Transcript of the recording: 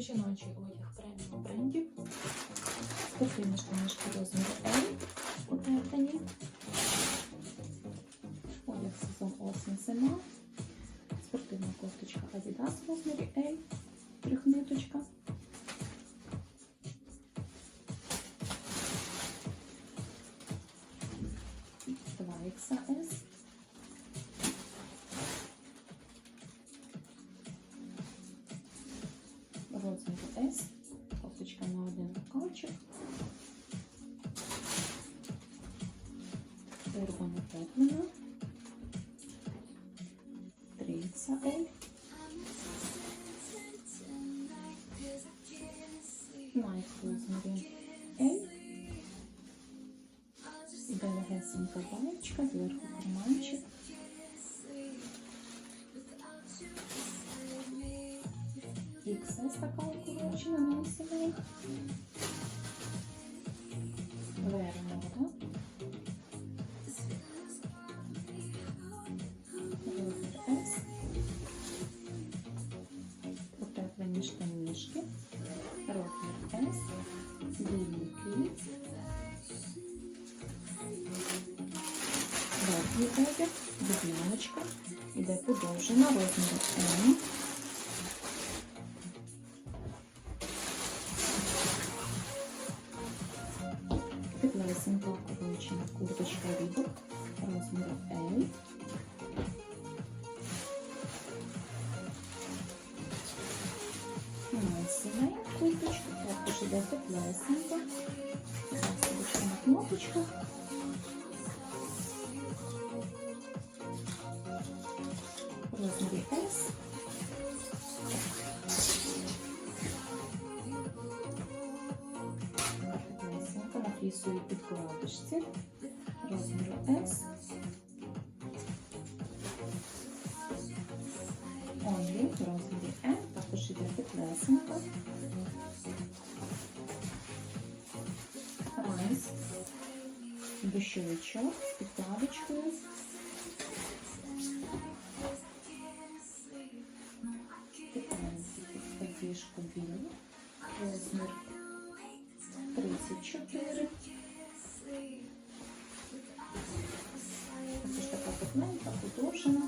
Жіночий одяг преміум брендів. Спортивні штанишки розміру L утеплені. Одяг сезон осінь зима. Спортивна кофточка Adidas в розмірі L. Розмір S. Кофточка на один рукавчик. Червона теплена. 3 XL. Найк в розмірі L. Іде легесенька баєчка, зверху карманчик. XS така укорочена на осінь. Вермода. S. Утеплені штанішки. Розмір S. Вільний кліт. Верхній одяг. Дубіночка. Іде подовжена. Розмір M. Теплесенька укорочена курточка Рібок розміру L. курточку. курточка, також іде теплесенька. Засобочка на кнопочках. підписую під колодочці розміру S. Only в розмірі M, також іде підлесенка. Прайс, дощовичок з підкладочкою. Підтримки під білу, розмір 34. Ось така пухненька, подовжена.